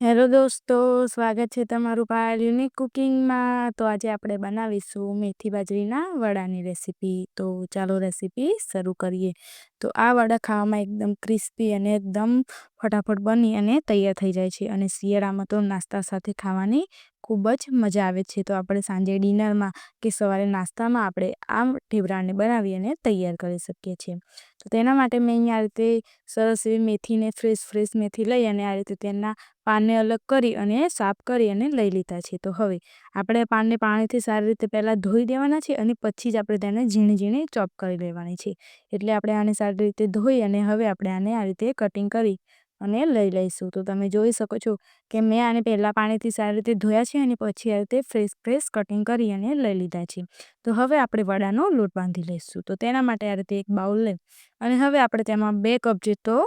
Hello દોસ્તો, સ્વાગત છે તમારું પાયલ યુનિક કુકિંગમાં. તો આજે આપણે બનાવીશું મેથી બાજરીના વડાની રેસીપી. તો ચાલો રેસીપી શરૂ કરીએ. તો આ વડા ખાવામાં એકદમ ક્રિસ્પી અને એકદમ ફટાફટ બની અને તૈયાર થઈ જાય છે. અને શિયાળામાં તો નાસ્તા સાથે ખાવાની ખૂબ જ મજા આવે છે. તો આપણે સાંજે ડિનરમાં કે સવારે નાસ્તામાં આપણે આ ઢેબરાને બનાવી અને તૈયાર કરી શકીએ છીએ. તો તેના માટે મેં અહીંયા રીતે સરસ એવી મેથીને ફ્રેશ ફ્રેશ મેથી લઈ અને આ રીતે તેના પાનને અલગ કરી અને સાફ કરી અને લઈ લીધા છે. તો હવે આપણે પાનને પાણીથી સારી રીતે પહેલાં ધોઈ દેવાના છે અને પછી જ આપણે તેને ઝીણી ઝીણી ચોપ કરી લેવાની છે. એટલે આપણે આને સારી રીતે ધોઈ અને હવે આપણે આને આ રીતે કટિંગ કરી અને લઈ લઈશું. તો તમે જોઈ શકો છો કે મેં આને પહેલાં પાણીથી સારી રીતે ધોયા છે અને પછી આ રીતે ફ્રેશ ફ્રેશ કટિંગ કરી અને લઈ લીધા છે. તો હવે આપણે વડાનો લોટ બાંધી લઈશું. તો તેના માટે આ રીતે એક બાઉલ લઈ અને હવે આપણે તેમાં બે કપ જેટલો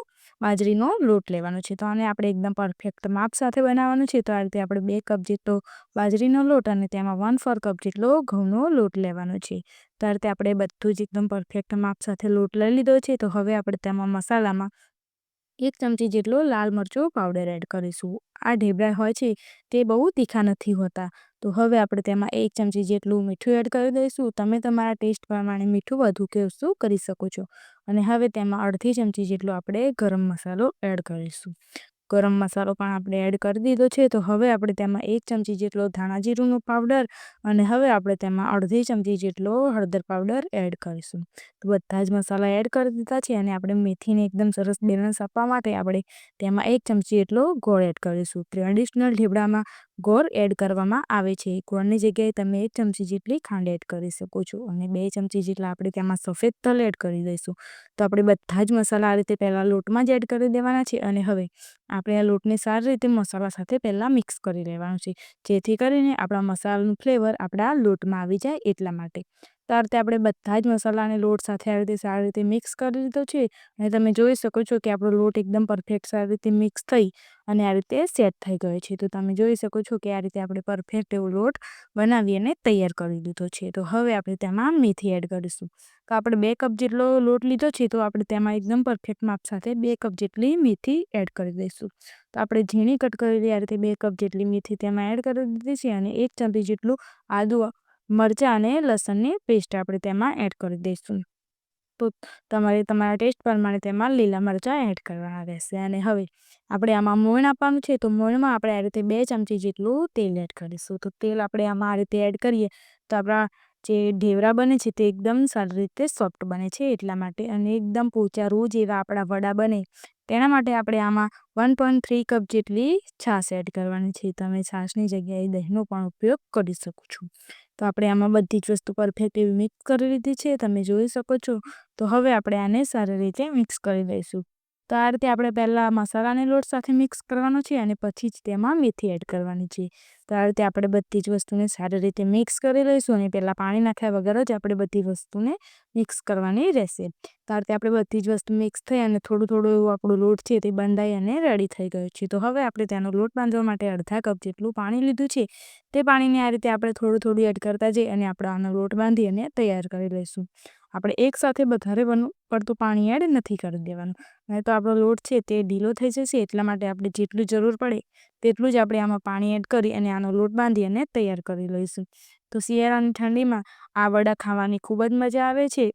બાજરીનો લોટ લેવાનો છે. તો આને આપણે એકદમ પરફેક્ટ માપ સાથે બનાવવાનું છે. તો આ રીતે આપણે બે કપ જેટલો બાજરીનો લોટ અને તેમાં વન ફોર કપ જેટલો ઘઉંનો લોટ લેવાનો છે. તો આ રીતે આપણે બધું જ એકદમ પરફેક્ટ માપ સાથે લોટ લઈ લીધો છે. તો હવે આપણે તેમાં મસાલામાં એક ચમચી જેટલો લાલ મરચો પાવડર એડ કરીશું. આ ઢેબરા હોય છે, તે બહુ તીખા નથી હોતા. તો હવે આપણે તેમાં એક ચમચી જેટલું મીઠું એડ કરી દઈશું. તમે તમારા ટેસ્ટ પ્રમાણે મીઠું વધુ કે ઓછું કરી શકો છો. અને હવે તેમાં અડધી ચમચી જેટલો આપણે ગરમ મસાલો એડ કરીશું. ગરમ મસાલો પણ આપણે એડ કરી દીધો છે, તો હવે આપણે તેમાં એક ચમચી જેટલો ધાણા જીરુંનો પાવડર અને હવે આપણે તેમાં અડધી ચમચી જેટલો હળદર પાવડર એડ કરીશું. તો બધા જ મસાલા એડ કરી દીધા છે અને આપણે મેથીને એકદમ સરસ બેલેન્સ આપવા માટે આપણે તેમાં એક ચમચી જેટલો ગોળ એડ કરીશું. ટ્રેડિશનલ ઢેબડામાં ગોળ એડ કરવામાં આવે છે. ગોળની જગ્યાએ તમે એક ચમચી જેટલી ખાંડ એડ કરી શકો છો અને બે ચમચી જેટલા આપણે તેમાં સફેદ તલ એડ કરી દઈશું. તો આપણે બધા જ મસાલા આ રીતે પહેલાં લોટમાં જ એડ કરી દેવાના છે અને હવે આપણે આ લોટને સારી રીતે મસાલા સાથે પહેલાં મિક્સ કરી લેવાનું છે. જેથી કરીને આપણા મસાલાનું ફ્લેવર આપણા લોટમાં આવી જાય એટલા માટે. તો આપણે બધા જ મસાલાને લોટ સાથે આ રીતે સારી રીતે મિક્સ કરી દીધો છે અને તમે જોઈ શકો છો કે આપણો લોટ એકદમ પરફેક્ટ સારી રીતે મિક્સ થઈ અને આ રીતે સેટ થઈ ગયો છે. તો તમે જોઈ શકો છો કે આ રીતે આપણે પરફેક્ટ એવો લોટ બનાવી અને તૈયાર કરી દીધો છે. તો હવે આપણે તેમાં મેથી એડ કરીશું. તો આપણે બે કપ જેટલો લોટ લીધો છે તો આપણે તેમાં એકદમ પરફેક્ટ માપ સાથે બે કપ જેટલી મેથી એડ કરી દઈશું. તો આપણે ઝીણી કટ કરેલી આ રીતે બે કપ જેટલી મેથી તેમાં એડ કરી દીધી છે અને એક ચમચી જેટલું આદુ મરચાં અને લસણની પેસ્ટ આપણે તેમાં એડ કરી દઈશું. તો તમારે તમારા ટેસ્ટ પ્રમાણે તેમાં લીલા મરચાં એડ કરવાના રહેશે. અને હવે આપણે આમાં મોણ આપવાનું છે, તો મોણમાં આપણે આ રીતે બે ચમચી જેટલું તેલ એડ કરીશું. તો તેલ આપણે આમાં આ રીતે એડ કરીએ, તો આપણા જે ઢેવરા બને છે તે એકદમ સારી રીતે સોફ્ટ બને છે એટલા માટે. અને એકદમ પોચા રોજ એવા આપણા વડા બને તેના માટે આપણે આમાં વન પોઈન્ટ થ્રી કપ જેટલી છાશ એડ કરવાની છે. તમે છાશની જગ્યાએ દહીંનો પણ ઉપયોગ કરી શકો છો. તો આપણે આમાં બધી જ વસ્તુ પરફેક્ટ એવી મિક્સ કરી લીધી છે. તમે જોઈ શકો છો. તો હવે આપણે આને સારી રીતે મિક્સ કરી લઈશું. તો આ રીતે આપણે પહેલાં મસાલાને લોટ સાથે મિક્સ કરવાનો છે અને પછી જ તેમાં મેથી એડ કરવાની છે. તો આ રીતે આપણે બધી જ વસ્તુને સારી રીતે મિક્સ કરી લઈશું અને પહેલાં પાણી નાખ્યા વગર જ આપણે બધી વસ્તુને મિક્સ કરવાની રહેશે. તો આ રીતે આપણે બધી જ વસ્તુ મિક્સ થઈ અને થોડું થોડું એવું આપણો લોટ છે તે બંધાઈ અને રેડી થઈ ગયો છે. તો હવે આપણે તેનો લોટ બાંધવા માટે અડધા કપ જેટલું પાણી લીધું છે. તે પાણીને આ રીતે આપણે થોડું થોડું એડ કરતા જઈએ અને આપણે આનો લોટ બાંધી અને તૈયાર કરી લઈશું. આપણે એકસાથે વધારે પડતું પાણી એડ નથી કરી દેવાનું. નહીં તો આપણો લોટ છે તે ઢીલો થઈ જશે, એટલા માટે આપણે જેટલું જરૂર પડે તેટલું જ આપણે આમાં પાણી એડ કરી અને આનો લોટ બાંધી અને તૈયાર કરી લઈશું. તો શિયાળાની ઠંડીમાં આ વડા ખાવાની ખૂબ જ મજા આવે છે.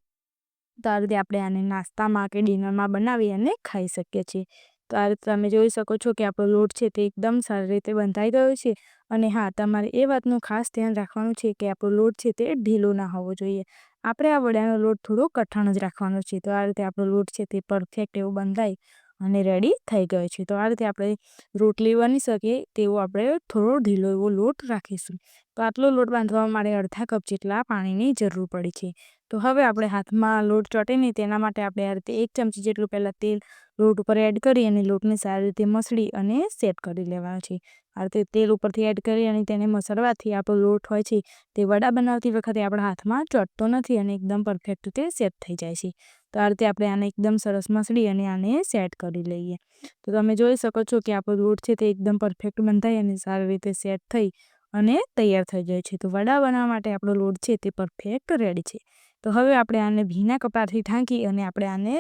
તો આ રીતે આપણે આને નાસ્તામાં કે ડિનરમાં બનાવી અને ખાઈ શકીએ છીએ. તો આ રીતે તમે જોઈ શકો છો કે આપણો લોટ છે તે એકદમ સારી રીતે બંધાઈ ગયો છે. અને હા, તમારે એ વાતનું ખાસ ધ્યાન રાખવાનું છે કે આપણો લોટ છે તે ઢીલો ના હોવો જોઈએ. આપણે આ વડાનો લોટ થોડો કઠણ જ રાખવાનો છે. તો આ રીતે આપણો લોટ છે તે પરફેક્ટ એવો બંધાય અને રેડી થઈ ગયો છે. તો આ રીતે આપણે રોટલી બની શકીએ તેવો આપણે થોડો ઢીલો એવો લોટ રાખીશું. તો આટલો લોટ બાંધવા માટે અડધા કપ જેટલા પાણીની જરૂર પડી છે. તો હવે આપણે હાથમાં લોટ ચોટે નહીં તેના માટે આપણે આ રીતે એક ચમચી જેટલું પહેલાં તેલ લોટ ઉપર એડ કરી અને લોટને સારી રીતે મસળી અને સેટ કરી લેવાનો છે. આ રીતે તેલ ઉપરથી એડ કરી અને તેને મસળવાથી આપણો લોટ હોય છે તે વડા બનાવતી વખતે આપણા હાથમાં ચટતો નથી અને એકદમ પરફેક્ટ તે સેટ થઈ જાય છે. તો આ રીતે આપણે આને એકદમ સરસ મસળી અને આને સેટ કરી લઈએ. તો તમે જોઈ શકો છો કે આપણો લોટ છે તે એકદમ પરફેક્ટ બંધાય અને સારી રીતે સેટ થઈ અને તૈયાર થઈ જાય છે. તો વડા બનાવવા માટે આપણો લોટ છે તે પરફેક્ટ રેડી છે. તો હવે આપણે આને ભીના કપડાથી ઢાંકી અને આપણે આને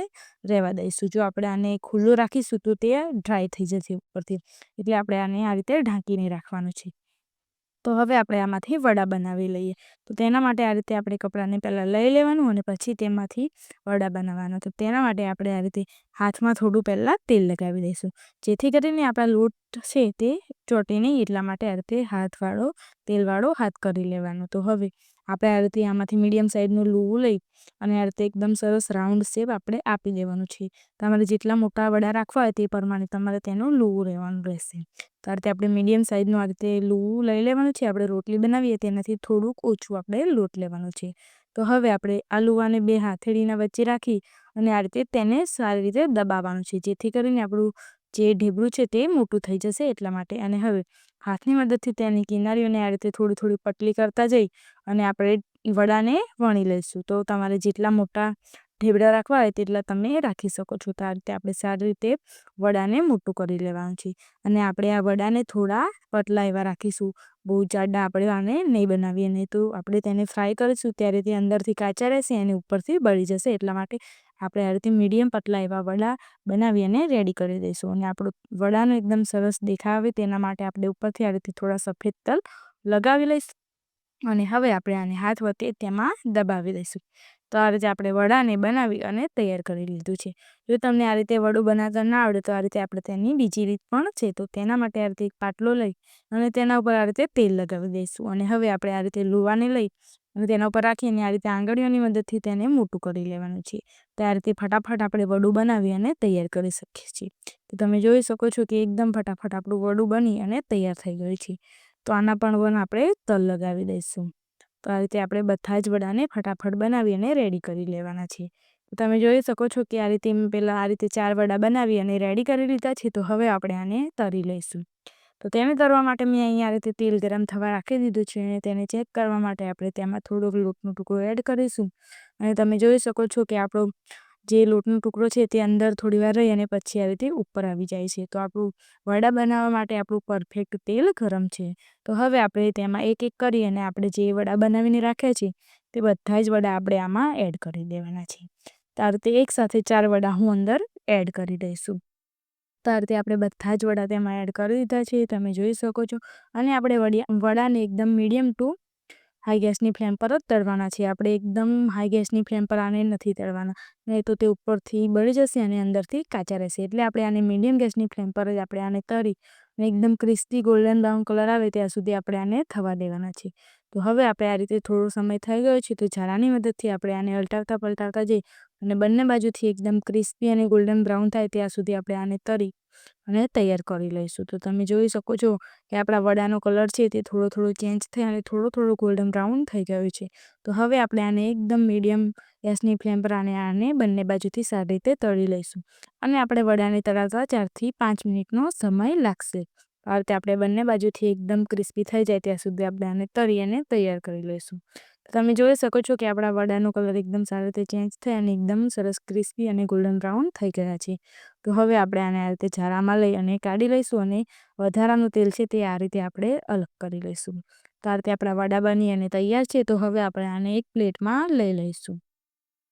રહેવા દઈશું. જો આપણે આને ખુલ્લું રાખીશું તો તે ડ્રાય થઈ જશે ઉપરથી. એટલે આપણે આને આ રીતે ઢાંકીને રાખવાનું છે. તો હવે આપણે આમાંથી વડા બનાવી લઈએ. તો તેના માટે આ રીતે આપણે કપડાને પહેલાં લઈ લેવાનું અને પછી તેમાંથી વડા બનાવવાના. તો તેના માટે આપણે આ રીતે હાથમાં થોડું પહેલાં તેલ લગાવી દઈશું. જેથી કરીને આપણા લોટ છે તે ચોટે નહીં એટલા માટે આ રીતે હાથવાળો, તેલવાળો હાથ કરી લેવાનો. તો હવે આપણે આ રીતે આમાંથી મીડિયમ સાઇઝનું લૂવું લઈ અને આ રીતે એકદમ સરસ રાઉન્ડ શેપ આપણે આપી દેવાનું છે. તમારે જેટલા મોટા વડા રાખવા હોય તે પ્રમાણે તમારે તેનું લૂવું રહેવાનું રહેશે. તો આ રીતે આપણે મીડિયમ સાઇઝનું આ રીતે લૂવું લઈ લેવાનું છે. આપણે રોટલી બનાવીએ તેનાથી થોડુંક ઓછું આપણે લોટ લેવાનું છે. તો હવે આપણે આ લુવાને બે હાથેળીના વચ્ચે રાખી અને આ રીતે તેને સારી રીતે દબાવવાનું છે. જેથી કરીને આપણું જે ઢેબરું છે તે મોટું થઈ જશે એટલા માટે. અને હવે હાથની મદદથી તેની કિનારીઓને આ રીતે થોડી થોડી પટલી કરતા જઈ અને આપણે વડાને વણી લઈશું. તો તમારે જેટલા મોટા ઢેબરા રાખવા હોય તેટલા તમે રાખી શકો છો. તો આ રીતે આપણે સારી રીતે વડાને મોટું કરી લેવાનું છે. અને આપણે આ વડાને થોડા પતલા એવા રાખીશું. બહુ જાડા આપણે આને નહીં બનાવીએ. નહીં તો આપણે તેને ફ્રાય કરીશું ત્યારે તે અંદરથી કાચા રહેશે અને ઉપરથી બળી જશે એટલા માટે. આપણે આ રીતે મીડિયમ પતલા એવા વડા બનાવી અને રેડી કરી દઈશું. અને આપણો વડાનો એકદમ સરસ દેખાવ તેના માટે આપણે ઉપરથી આ થોડા સફેદ તલ લગાવી લઈશું. અને હવે આપણે આને હાથ વતે તેમાં દબાવી દઈશું. તો આ રીતે આપણે વડાને બનાવી અને તૈયાર કરી લીધું છે. જો તમને આ રીતે વડું બનાવતા ના આવડે તો આ રીતે આપણે તેની બીજી રીત પણ છે. તો તેના માટે આ રીતે એક પાટલો લઈ અને તેના ઉપર આ રીતે તેલ લગાવી દઈશું. અને હવે આપણે આ રીતે લુવાને લઈ અને તેના ઉપર રાખીને આ રીતે આંગળીઓની મદદથી તેને મોટું કરી લેવાનું છે. તો આ રીતે ફટાફટ આપણે વડું બનાવી અને તૈયાર કરી શકીએ છીએ. તો તમે જોઈ શકો છો કે એકદમ ફટાફટ આપણું વડું બની અને તૈયાર થઈ ગયું છે. તો આના પણ આપણે તલ લગાવી દઈશું. તો આ રીતે આપણે બધા જ વડાને ફટાફટ બનાવી અને રેડી કરી લેવાના છે. તો તમે જોઈ શકો છો કે આ રીતે પહેલાં આ રીતે ચાર વડા બનાવી અને રેડી કરી લીધા છે. તો હવે આપણે આને તરી લઈશું. તો તેને કરવા માટે મેં અહીંયા રીતે તેલ ગરમ થવા રાખી દીધું છે અને તેને ચેક કરવા માટે આપણે તેમાં થોડોક લોટનો ટુકડો એડ કરીશું. અને તમે જોઈ શકો છો કે આપણો જે લોટનો ટુકડો છે તે અંદર થોડી વાર રહી અને પછી આ રીતે ઉપર આવી જાય છે. તો આપણું વડા બનાવવા માટે આપણું પરફેક્ટ તેલ ગરમ છે. તો હવે આપણે તેમાં એક એક કરી અને આપણે જે વડા બનાવીને રાખ્યા છે તે બધા જ વડા આપણે આમાં એડ કરી દેવાના છે. તાર તે એકસાથે ચાર વડા હું અંદર એડ કરી દઈશું. તો આપણે બધા જ વડા તેમાં એડ કરી દીધા છે તમે જોઈ શકો છો. અને આપણે વડાને એકદમ મીડિયમ ટુ હાઈ ગેસની ફ્લેમ પર જ તળવાના છે આપણે એકદમ હાઈ ગેસની ફ્લેમ પર આને નથી તળવાના. નહીં તો તે ઉપરથી બળી જશે અને અંદરથી કાચા રહેશે. એટલે આપણે આને મીડિયમ ગેસની ફ્લેમ પર જ આપણે આને તળી અને એકદમ ક્રિસ્પી ગોલ્ડન બ્રાઉન કલર આવે ત્યાં સુધી આપણે આને થવા દેવાના છે તો હવે આપણે આ રીતે થોડો સમય થઈ ગયો છે, તો ઝારાની મદદથી આપણે આને અલટાવતા પલટાવતા જઈ અને બંને બાજુથી એકદમ ક્રિસ્પી અને ગોલ્ડન બ્રાઉન થાય ત્યાં સુધી આપણે આને તરી અને તૈયાર કરી લઈશું. તો તમે જોઈ શકો છો કે આપણા વડાનો કલર છે તે થોડો થોડો ચેન્જ થઈ અને થોડો થોડો ગોલ્ડન બ્રાઉન થઈ ગયો છે. તો હવે આપણે આને એકદમ મીડિયમ ગેસની ફ્લેમ પર આને આને બંને બાજુથી સારી રીતે તળી લઈશું. અને આપણે વડાને તળાવતા ચારથી પાંચ મિનિટનો સમય લાગશે. આ રીતે આપણે બંને બાજુથી એકદમ ક્રિસ્પી થઈ જાય ત્યાં સુધી આપણે આને તળી અને તૈયાર કરી લઈશું. તમે જોઈ શકો છો કે આપણા વડાનો કલર એકદમ સારી રીતે ચેન્જ થાય અને એકદમ સરસ ક્રિસ્પી અને ગોલ્ડન બ્રાઉન થઈ ગયા છે. તો હવે આપણે આને આ રીતે ઝારામાં લઈ અને કાઢી લઈશું અને વધારાનું તેલ છે તે આ રીતે આપણે અલગ કરી લઈશું. તો આ રીતે આપણા વડા બની અને તૈયાર છે તો હવે આપણે આને એક પ્લેટમાં લઈ લઈશું.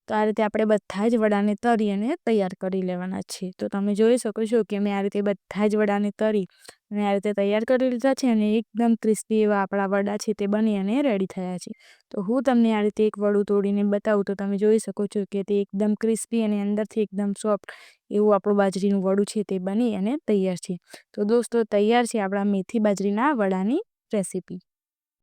તો આ રીતે આપણે બધા જ વડાને તરી અને તૈયાર કરી લેવાના છે તો તમે જોઈ શકો છો કે મેં આ રીતે બધા જ વડાને તરી અને આ રીતે તૈયાર કરી લીધા છે અને એકદમ ક્રિસ્પી એવા આપણા વડા છે તે બની અને રેડી થયા છે. તો હું તમને આ રીતે એક વડું તોડીને બતાવું તો તમે જોઈ શકો છો કે તે એકદમ ક્રિસ્પી અને અંદરથી એકદમ સોફ્ટ એવું આપણું બાજરીનું વડું છે તે બની અને તૈયાર છે. તો દોસ્તો, તૈયાર છે આપણા મેથી બાજરીના વડાની રેસીપી.